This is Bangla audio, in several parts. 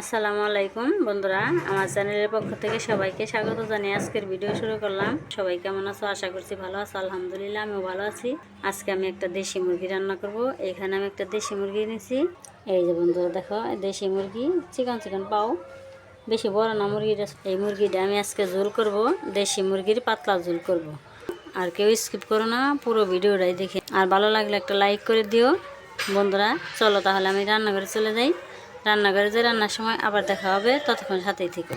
আসসালামু আলাইকুম বন্ধুরা, আমার চ্যানেলের পক্ষ থেকে সবাইকে স্বাগত জানিয়ে আজকের ভিডিও শুরু করলাম। সবাই কেমন আছো? আশা করছি ভালো আছো। আলহামদুলিল্লাহ, আমিও ভালো আছি। আজকে আমি একটা দেশি মুরগি রান্না করব। এখানে আমি একটা দেশি মুরগি নিয়েছি এই যে বন্ধুরা, দেখো দেশি মুরগি, চিকন চিকন পাও। বেশি বড় না মুরগিটা, এই মুরগিটা আমি আজকে ঝোল করব। দেশি মুরগির পাতলা ঝোল করব। আর কেউ স্কিপ করো না, পুরো ভিডিওটাই দেখে। আর ভালো লাগলে একটা লাইক করে দিও। বন্ধুরা, চলো তাহলে আমি রান্নাঘরে চলে যাই। রান্নাঘরে যে রান্নার সময় আবার দেখা হবে, ততক্ষণ সাথেই থেকে।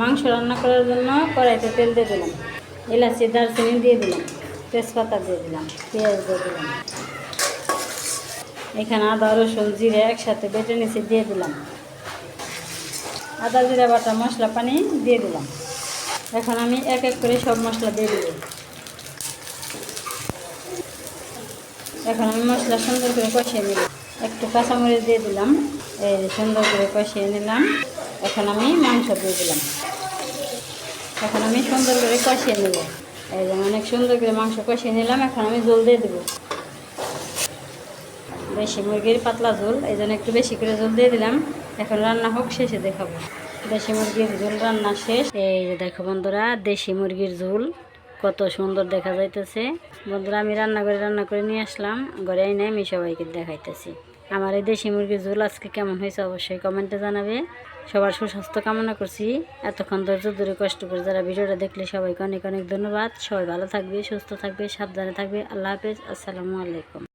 মাংস রান্না করার জন্য কড়াইতে তেল দিয়ে দিলাম, এলাচি, দারচিনি দিয়ে দিলাম, তেজপাতা দিয়ে দিলাম, পেঁয়াজ দিয়ে দিলাম। এখানে আদা, রসুন, জিরে একসাথে বেটে নিচে দিয়ে দিলাম। আদা, জিরা, বাটা, মশলা, পানি দিয়ে দিলাম। এখন আমি এক এক করে সব মশলা দিয়ে দেবো। এখন আমি মশলা সুন্দর করে কষিয়ে নিলাম। একটু কাঁচামরিচ দিয়ে দিলাম। এই সুন্দর করে কষিয়ে নিলাম। এখন আমি মাংস দিয়ে দিলাম। এখন আমি সুন্দর করে কষিয়ে নেব। এই যে অনেক সুন্দর করে মাংস কষিয়ে নিলাম। এখন আমি জল দিয়ে দেবো। দেশি মুরগির পাতলা ঝোল, এই জন্য একটু বেশি করে জল দিয়ে দিলাম। এখন রান্না হোক, শেষে দেখাবো। দেশি মুরগির ঝোল, রান্না শেষ। এই যে দেখো বন্ধুরা, দেশি মুরগির ঝোল, কত সুন্দর দেখা যাইতেছে। বন্ধুরা, আমি রান্না করে রান্না করে নিয়ে আসলাম। ঘরে এনে আমি সবাইকে দেখাইতেছি। আমার এই দেশি মুরগির ঝোল আজকে কেমন হয়েছে অবশ্যই কমেন্টে জানাবে। সবার সুস্বাস্থ্য কামনা করছি। এতক্ষণ ধৈর্য ধরে কষ্ট করে যারা ভিডিওটা দেখলে সবাইকে অনেক অনেক ধন্যবাদ। সবাই ভালো থাকবে, সুস্থ থাকবে, সাবধানে থাকবে। আল্লাহ হাফেজ, আসসালামু আলাইকুম।